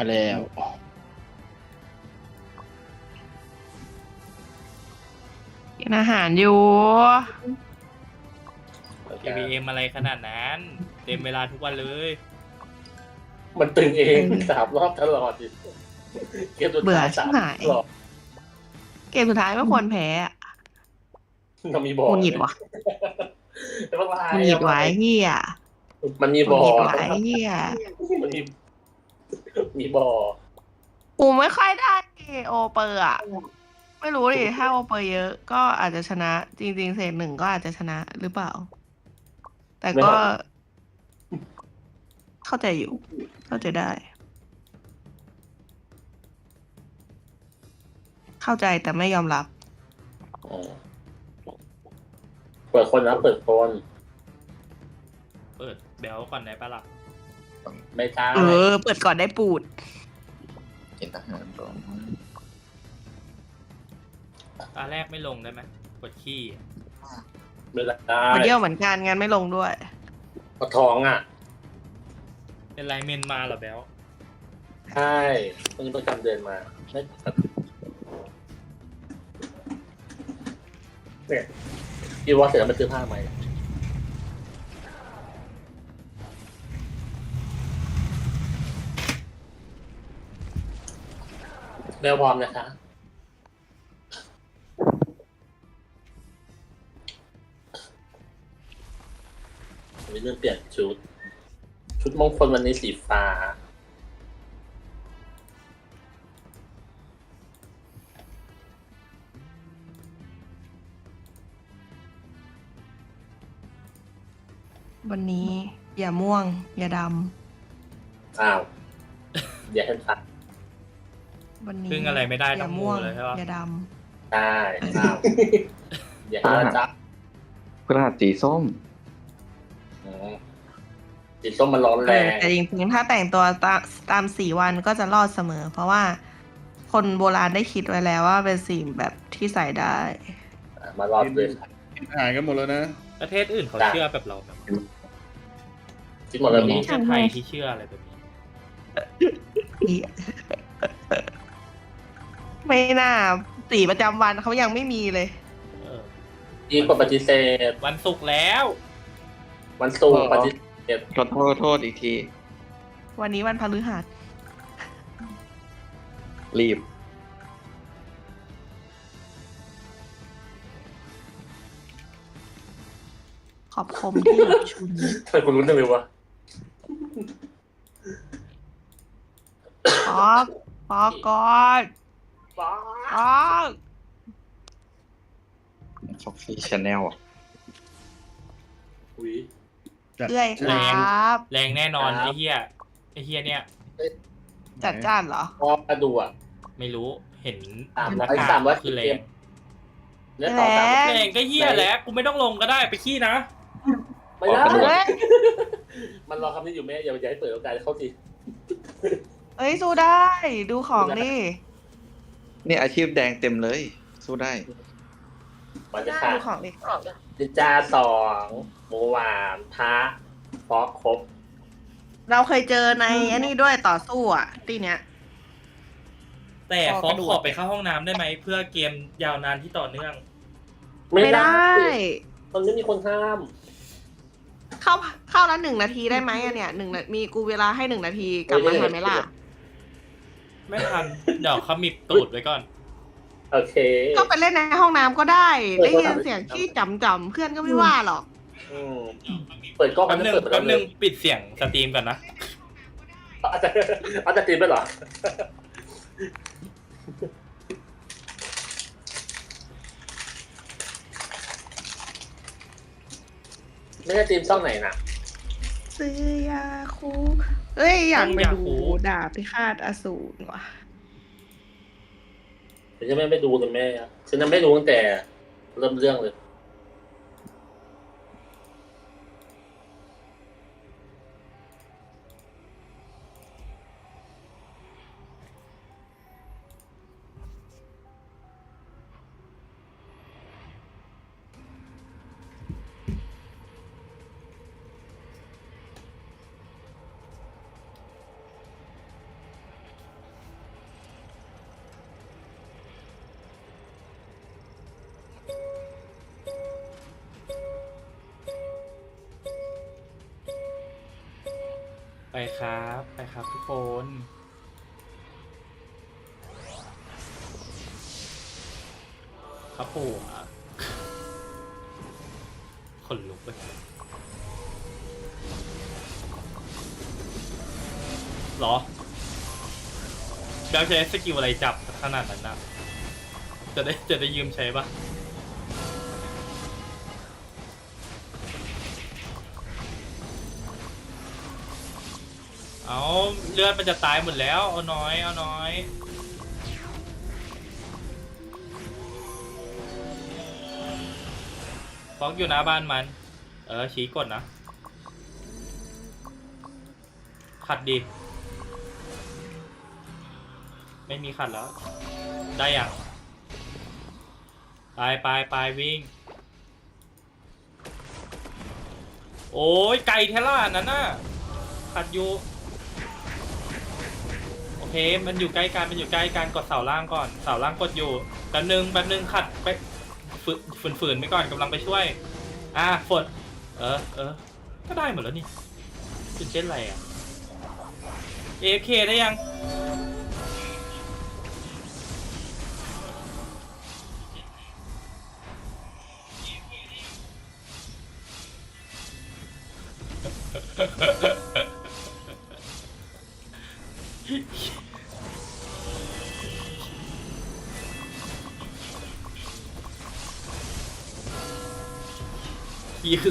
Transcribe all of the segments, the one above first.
มาแล้วกินอาหารอยู่ KBM อะไรขนาดนั้น เต็มเวลาทุกวันเลย มันตึงเองสามรอบตลอดดิเกมสุดเบื่อท้ายชิสาบมหาย รอบเกมสุดท้ายไม่ควรแพ้อะมันมีบหองุดหงิดว่ะแต่ว่าหงุดหงิดไว้เฮียมันมีหงุบดอหงิดไว้เฮียมันมี มีบอกูไม่ค่อยได้โอเปอร์อะไม่รู้ดิถ้าโอเปอร์เยอะ ก็อาจจะชนะ จริง ๆ เศษหนึ่งก็อาจจะชนะหรือเปล่า แต่ก็ เข้าใจอยู่ เข้าใจได้ เข้าใจแต่ไม่ยอมรับอ๋อเปิดคนนะเปิดคน เปิดเบลก่อนได้ปะล่ะ ไม่ใช่เออ เปิดก่อนได้ปูดกินอาหารก่อนตาแรกไม่ลงได้ไหมกดขี้อะไม่ได้มาเยี่ยวเหมือนกันงั้นไม่ลงด้วยปวดท้องอะ เป็นไรเมนมาเหรอเบลใช่เพิ่งประจำเดือนมาไม่ปกติเนี่ยพี่ว่าเสร็จแล้วไปซื้อผ้าใหม่ เบลพร้อมนะคะวันนี้เรื่องเปลี่ยนชุด ชุดมงคลวันนี้สีฟ้า วันนี้ อย่าม่วง อย่าดอ้าว เดี๋ยวให้ตัดำ วันนี้พึ่งอะไรไม่ได้อต้ย่าองมูม่วงเลยใช่ปะอย่าดได้อ้าวเดี๋ยวให้ว่าจับพฤหัสสีส้มอืมสีส้มมันร้อนำแรเอองแต่จริงๆถ้าแต่งตัวตามตามสีวันก็จะรอดเสมอ เพราะว่าคนโบราณได้คิดไว้แล้วว่าเป็นสีแบบที่ใส่ได้อะมารอบด้วยค่ะกินอาหารกันหมดแล้วนะ ประเทศอื่นเขาได้เชื่อแบบเราไหมคิดหมดแล้วมีนี่แค่ไทยที่เชื่ออะไรแบบนี้ ไม่น่าสีประจำวันเขายังไม่มีเลย เออดีกว่าปฏิเสธ วันศุกร์แล้ว วันสูงปฏิเสธขอโทษโทษอีกที วันนี้วันพฤหัสรีบ ขอบคมที่หลับชุนทำไมคุณรู้ได้ไหมวะปอกปอกก่อน ปอกคอฟฟี่ชาแนลอะอุ้ย เอื้อยครับ แรงแน่นอนครับ ไอ้เฮียไอ้เฮียเนี่ยจัดจ้านเหรอ พอมาดูอะ ไม่รู้เห็นสามร้อยหน้กกสามร้อย คือแรเกงมเนี่ยต่อสามแรง แรงก็เฮียแล้วกูไม่ต้องลงก็ได้ไปขี้นะไม่ได้ออกกระโดดเอ้ยมันรอคำนี้อยู่แม่อย่าอย่าให้เปิดโอกาสให้เข้าที เอ้ยสู้ได้ ดูของ ดินี่อาชีพแดงเต็มเลย สู้ได้ มันจะขาดดูของดิดิจาสองหมูหวานพระฟอกครบเราเคยเจอในอันนี้ด้วยต่อสู้อะตีเนี้ย แต่ขอขอกระดูกขอไปเข้าห้องน้ำได้ไหม เพื่อเกมยาวนานที่ต่อเนื่อง ไม่ไม่ได้ได้มันไม่มีคนห้าม เข้าเข้าละหนึ่งนาทีได้ไหมอะเนี่ยหนึ่งนามีกูเวลาให้หนึ่งนาทีกลับมาทันไหมล่ะ ไม่ทัน เดี๋ยวเขามีตูดไว้ก่อน โอเค ก็ไปเล่นในห้องน้ำก็ได้เออ ได้ยินเสียงขี้จำจำๆเพื่อนก็ไม่ว่าหรอก อืมเปิดกล้องแป๊บมันนึงเปิดไปแป๊แล้วบเลนึยงปิดเสียงสตรีมก่อนนะ อาจจะอาจจะตีมไปเหรอ ไม่ใช่ตีมช่องไหนนะซื้อยาคู เอ้ยอยากไปยาดูคูดาบพิฆาตอสูรว่ะเดี๋ยวจะไม่ไม่ดูเลยแม่ฉันยังไม่ดูตั้งแต่เริ่มเรื่องเลย น ครับปู่อะคนลุกไปหรอเบลใช้สกิลอะไรจับขนาดนั้นนะจะได้จะได้ยืมใช้ปะ เอาเลือดมันจะตายหมดแล้ว เอาน้อย เอาน้อย ฟอกอยู่หน้าบ้านมัน เออ ชี้กดนะ ขัดดี ไม่มีขัดแล้ว ได้ยังไปไปไปวิ่ง โอ้ยไก่เทล่านั้นน่ะขัดอยู่ เคมันอยู่ใกล้กันมันอยู่ใกล้กันกดเสาล่างก่อน เสาล่างกดอยู่แป๊บนึงแป๊บนึงขัดไปฝืนฝืนฝืนไปก่อนกำลังไปช่วย อะฝนเออเออก็ได้หมดแล้วนี่เป็นเช่นอะไรอะ AFK ได้ยัง ยี่คื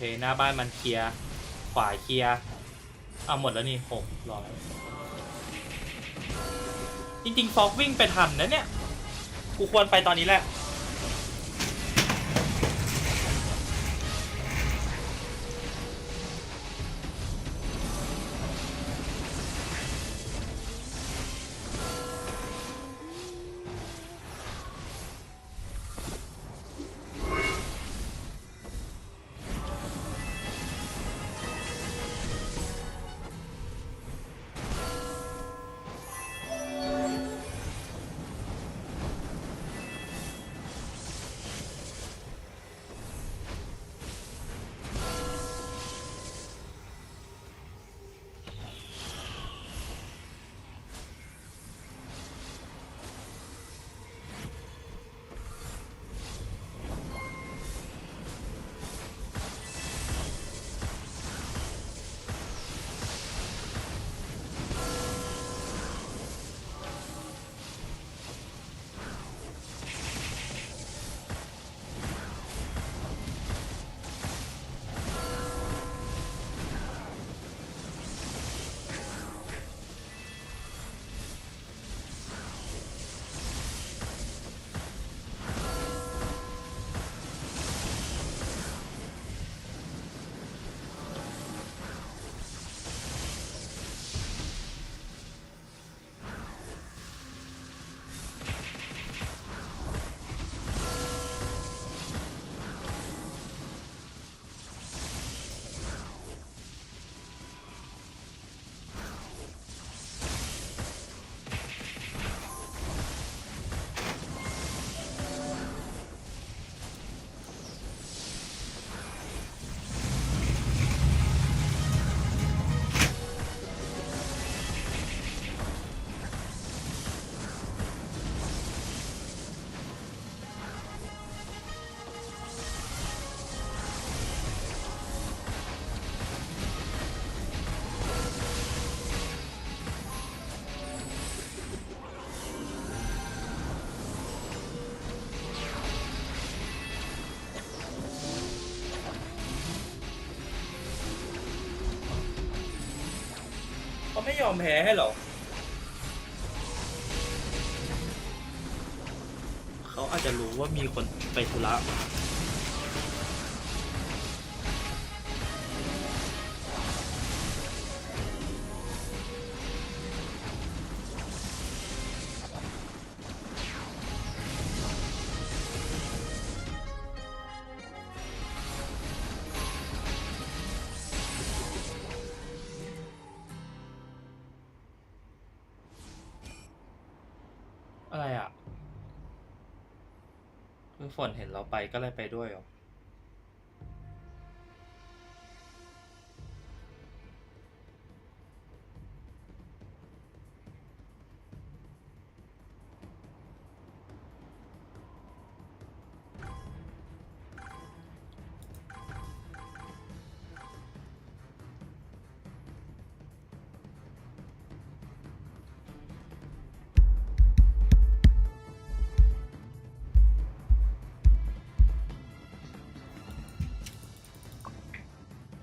เคหน้าบ้านมันเคลียร์ขวาเคลียร์เอาหมดแล้วนี่หกร้อยจริงๆฟอกวิ่งไปทันนะเนี่ย กูควรไปตอนนี้แหละ ไม่ยอมแพ้ให้หรอเขาอาจจะรู้ว่ามีคนไปธุระ คือฝนเห็นเราไปก็เลยไปด้วยเหรอ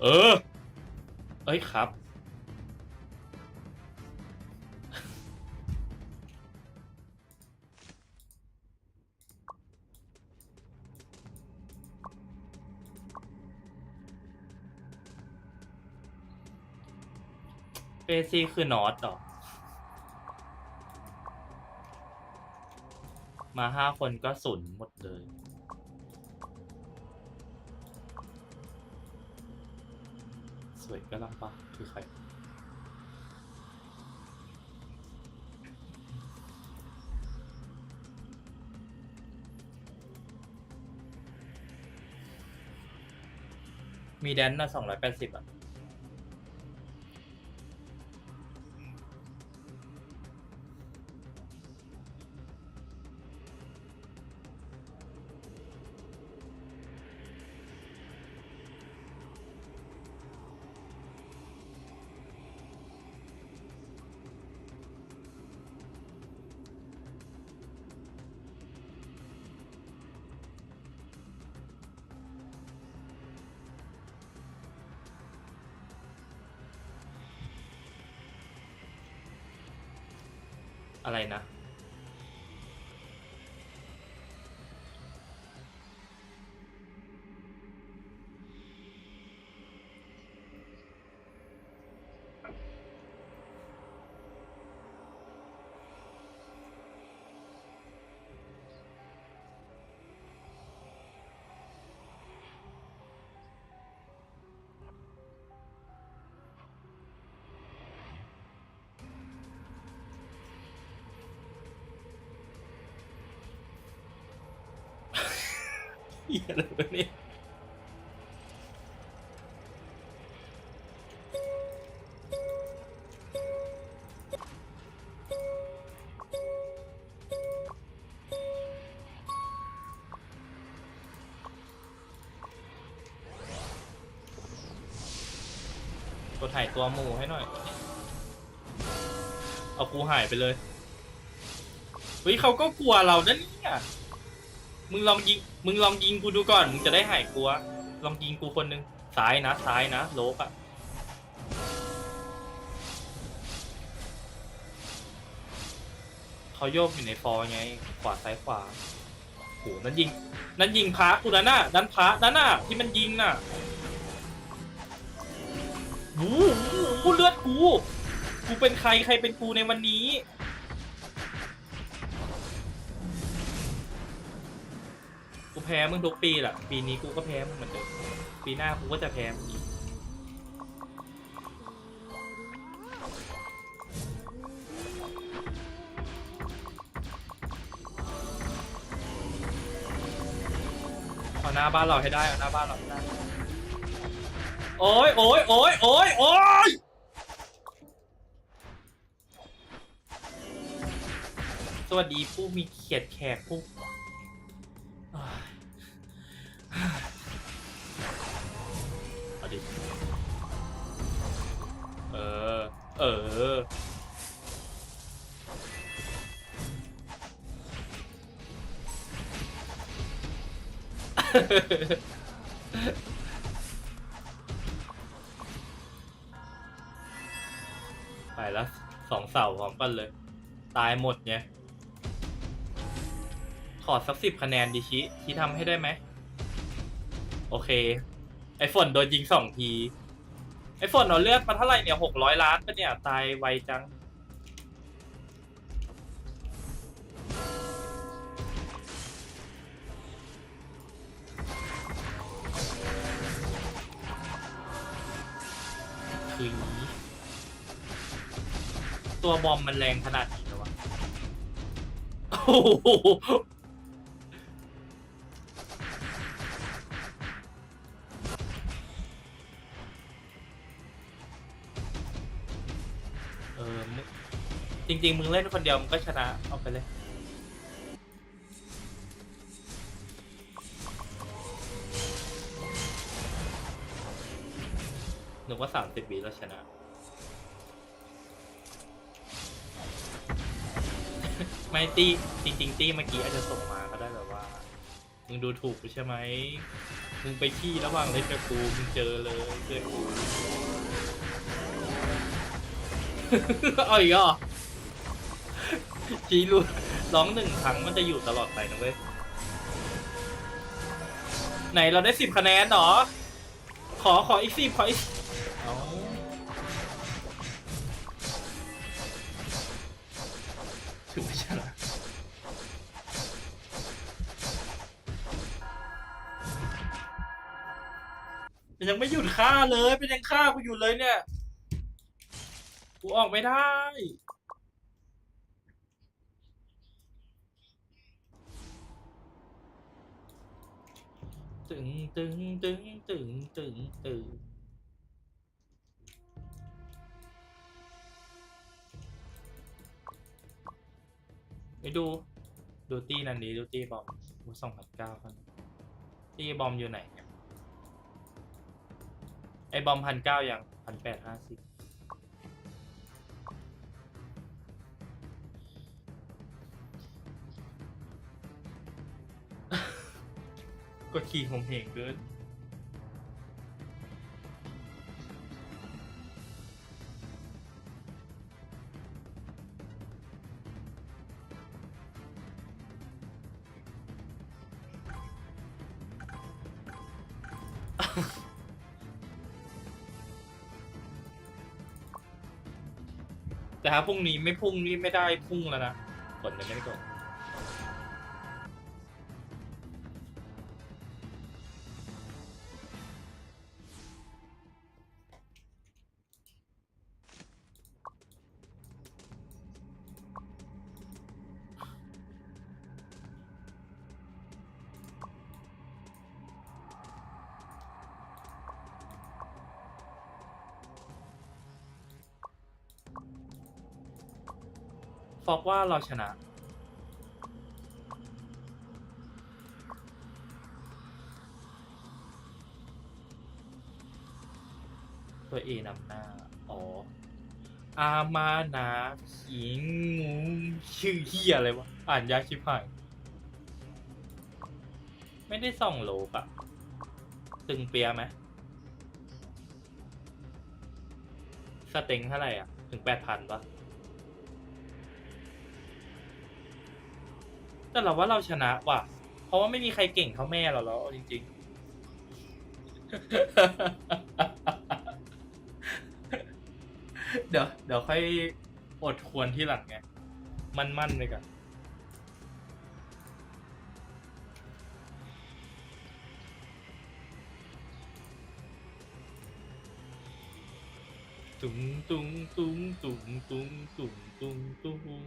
เออ เอ้ยครับ เปซี่คือนอตเหรอ มาห้าคนก็สุนหมดเลย สวยก็ลังปะคือใครมีแดนน่ะสองร้อยแปดสิบอะ เหี้ยอะไรวะเนี่ยกดถ่ายตัวหมูให้หน่อย เอากูหายไปเลย เฮ้ยเขาก็กลัวเรานะเนี่ย มึงลองยิง มึงลองยิงกูดูก่อน มึงจะได้หายกลัว ลองยิงกูคนนึงซ้ายนะซ้ายนะโลกอะเขาโยกอยู่ในฟอไง ขวาซ้ายขวาโหนั่นยิง นั่นยิงพระกูนะน่ะนั่นพระนั่นน่ะที่มันยิงน่ะหูหูหูเลือดกู กูเป็นใครใครเป็นกูในวันนี้ แพ้มึงทุกปีแหละปีนี้กูก็แพ้มึงเหมือนเดิมปีหน้ากูก็จะแพ้มึงอีกเอาหน้าบ้านเราให้ได้เอาหน้าบ้านเราให้ได้โอ้ยโอ้ยโอ้ยโอ้ยโอ้ยสวัสดีผู้มีเขียดแขกผู้ ไปแล้วสองเสาพร้อมกันเลย ตายหมดไงขอสักสิบคะแนนดิชิชิทำให้ได้ไหม โอเค ไอฝนโดนยิงสองที ไอฝนเราเลือกมาเท่าไหร่เนี่ยหกร้อยล้านปะเนี่ย ตายไวจัง ตัวบอมมันแรงขนาดนี้เลยวะโอ้โหเออมึงจริง ๆ มึงเล่นคนเดียวมึงก็ชนะ เอาไปเลย หนึกว่าสามสิบวิแล้วชนะ ไม่ตีจริง ๆ ตีเมื่อกี้อาจจะส่งมาก็ได้แบบว่า มึงดูถูกกูใช่ไหมมึงไปขี้ระหว่างเลยกับกูมึงเจอเลยเจอกู เอาอีกเหรอจีรู้ร้องหนึ่งครั้งมันจะอยู่ตลอดไปนะเว้ยไหนเราได้สิบคะแนนเหรอ ขอขออีกสิบขออีกเอาถือว่าชนะ มันยังไม่หยุดฆ่าเลยเป็นยังฆ่ากูอยู่เลยเนี่ย กูออกไม่ได้ ตึงตึงตึงตึงตึงตึงไปดู ดูตี้นันดีดูตี้บอมดูสองพันเก้าพันตี้บอมอยู่ไหนเนี่ย อ้บอมพันเก้ายังพันแปดห้าสิบกดขี่ผมเหงเกิน แต่ถ้าพรุ่งนี้ไม่พุ่งนี่ไม่ได้พุ่งแล้วนะกดเลยไม่ได้กด ฟอกว่าเราชนะ ตัวเอนำหน้า อ๋อ อามานาขิงงูชื่อเฮียอะไรวะ อ่านยากชิบหาย ไม่ได้ส่องโลกอะตึงเปียไหมสเต็งเท่าไหร่อะ ถึงแปดพันปะ แต่เราว่าเราชนะว่ะ เพราะว่าไม่มีใครเก่งเท่าแม่เราแล้วเอาจริง ๆ เดี๋ยวเดี๋ยวค่อยอดควรที่หลังไง มันมันๆไปกันตุ้งตุ้งตุ้งตุ้งตุ้งตุ้งตุ้งตุ้ง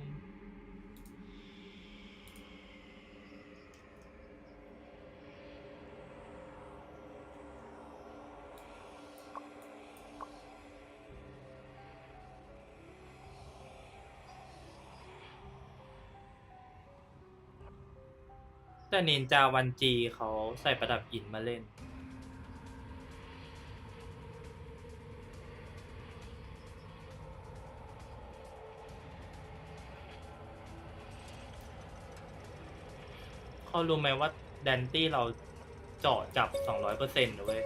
แต่นินจาวันจีเขาใส่ประดับอินมาเล่น เขารู้ไหมว่าแดนตี้เราเจาะจับ 200เปอร์เซ็นต์เว้ย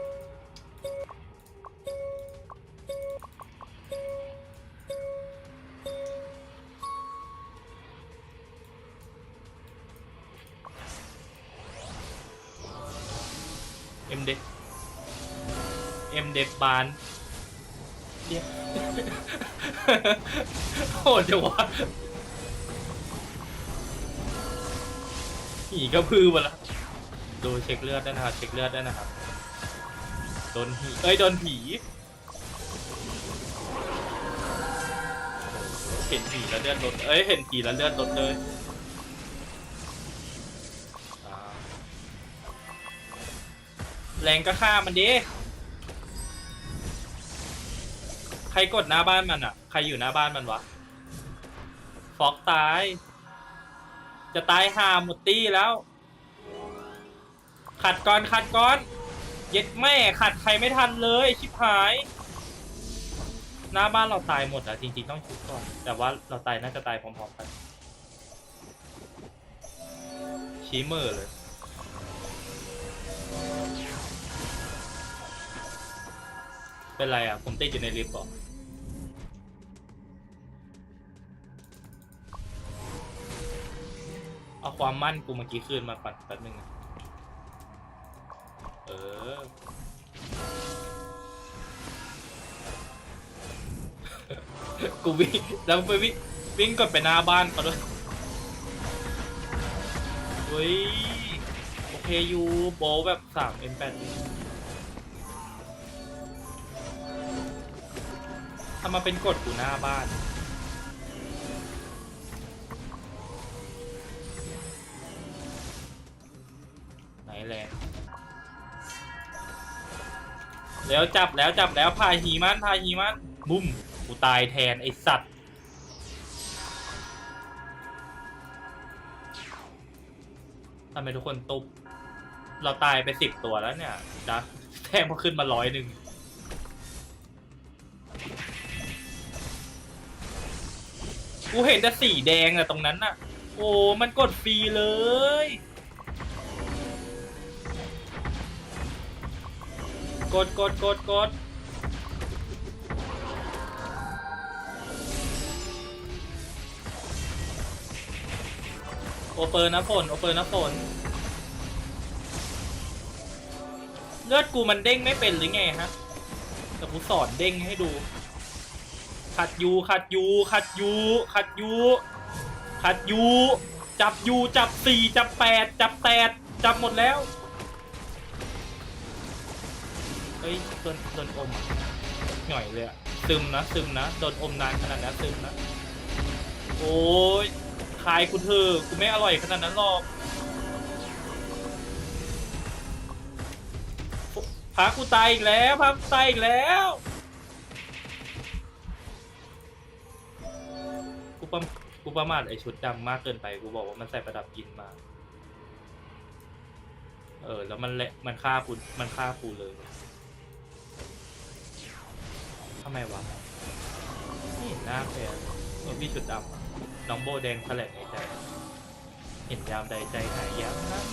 อ็มเดเอ็มเดบานเดี๋ยวโหดจังวะผีก็พือมาละดูเช็คเลือดได้นะครับเช็คเลือดได้นะครับโดนผีเอ้ยโดนผีเห็นผีแล้วเลือดลดเอ้ยเห็นผีแล้วเลือดลดเลย แรงก็ฆ่ามันดิ ใครกดหน้าบ้านมันอะ ใครอยู่หน้าบ้านมันวะ ฟอกตาย จะตายหาหมดตี้แล้ว ขัดก่อนขัดก่อน เย็ดแม่ขัดใครไม่ทันเลยชิบหาย หน้าบ้านเราตายหมดอะจริงๆต้องชุบก่อน แต่ว่าเราตายน่าจะตายพร้อมๆกันชี้มือเลย เป็นไรอะ ผมติดอยู่ในลิฟต์บอกเอาความมั่นกูเมื่อกี้คืนมาก่อนแป๊บนึงนะเออ กูวิ่งแล้วไปวิ่งวิ่งกดไปหน้าบ้านเขาด้วยเฮ้ย โอเคอยู่โบแบบสามเอ็มแปด ทำมาเป็นกดอยู่หน้าบ้าน ไหนแรงแล้วจับแล้วจับแล้วพายหีมันพายหีมันบุ้มกูตายแทนไอสัตว์ทำไมทุกคนตุบเราตายไปสิบตัวแล้วเนี่ยจะแทงพอขึ้นมาร้อยหนึ่ง กูเห็นแต่สีแดงอะตรงนั้นน่ะโอ้มันกดฟรีเลย กดกดกดกดโอเปอร์นะฝนโอเปอร์นะฝนเลือดกูมันเด้งไม่เป็นหรือไงฮะแต่กูสอนเด้งให้ดู ขัดยูขัดยูขัดยูขัดยูขัดยูจับยูจับสี่จับแปดจับแปดจับหมดแล้วเฮ้ยโดนโดนอมหน่อยเลยอะซึมนะซึมนะโดนอมนานขนาดนั้นซึมนะโอ้ยขายกูเถอะกูไม่อร่อยขนาดนั้นหรอกพากูตายอีกแล้วพากูตายอีกแล้ว ประกูประมาทไอชุดดำมากเกินไปกูบอกว่ามันใส่ประดับยินมา เออ แล้วมันเละมันฆ่ากูมันฆ่ากูเลยทำไมวะไม่เห็นหน้าแฟนเออพี่ชุดดำอะน้องโบแดงแถลงในใจ เห็นยามใดใจหายยามนั้น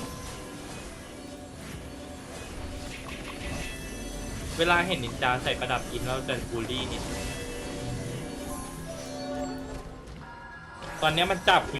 เวลาเห็นนินจาใส่ประดับอินเราจะบูลลี่นิดนึง ตอนเนี้ยมันจับ